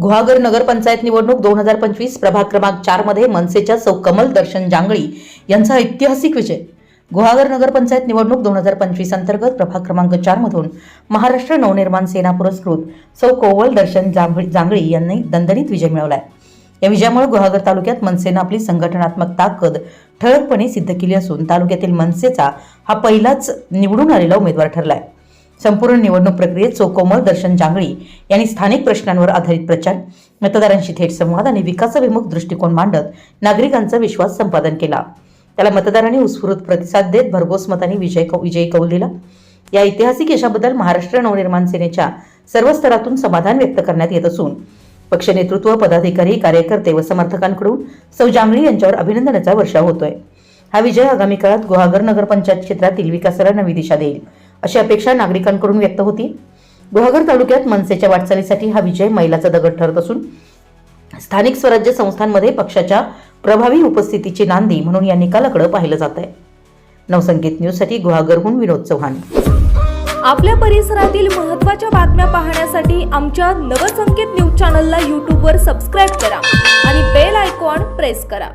गुहागर नगरपंचायत निवडणूक दोन हजार पंचवीस प्रभाग क्रमांक चारमध्ये मनसेच्या सौ कमल दर्शन जांगळी यांचा ऐतिहासिक विजय. गुहागर नगरपंचायत निवडणूक दोन हजार पंचवीस अंतर्गत प्रभाग क्रमांक चारमधून महाराष्ट्र नवनिर्माण सेना पुरस्कृत सौ कोवल दर्शन जांभळी जांगळी यांनी दणदणीत विजय मिळवला आहे या विजयामुळे गुहागर तालुक्यात मनसेनं आपली संघटनात्मक ताकद ठळकपणे सिद्ध केली असून तालुक्यातील मनसेचा हा पहिलाच निवडून आलेला उमेदवार ठरला आहे संपूर्ण निवडणूक प्रक्रियेत चोकोमल दर्शन जांगळी यांनी स्थानिक प्रश्नांवर आधारित प्रचार मतदारांशी थेट संवाद आणि विकासाभिमुख दृष्टिकोन मांडत नागरिकांचा विश्वास संपादन केला. त्याला मतदारांनी उत्स्फूर्त प्रतिसाद देत भरघोस मतांनी विजय विजयी कौल दिला. या ऐतिहासिक यशाबद्दल महाराष्ट्र नवनिर्माण सेनेच्या सर्व स्तरातून समाधान व्यक्त करण्यात येत असून पक्ष नेतृत्व पदाधिकारी कार्यकर्ते व समर्थकांकडून सौ जांगळी यांच्यावर अभिनंदनाचा वर्षाव होतोय. हा विजय आगामी काळात गुहागर नगरपंचायत क्षेत्रातील विकासाला नवी दिशा देईल. अशी अपेक्षा नागरिकांकडून व्यक्त होती. गुहागर तालुक्यात मनसेच्या वाटचालीसाठी हा विजय मैलाचा दगड ठरत असून स्थानिक स्वराज्य संस्थांमध्ये पक्षाच्या प्रभावी उपस्थितीची नांदी म्हणून या निकालाकडे पाहिलं जात आहे. नवसंगीत न्यूजसाठी गुहागरहून विनोद चव्हाण. आपल्या परिसरातील महत्त्वाच्या बातम्या पाहण्यासाठी आमच्या नवसंकेत न्यूज चॅनलला यूट्यूबवर सबस्क्राईब करा आणि बेल आयकॉन प्रेस करा.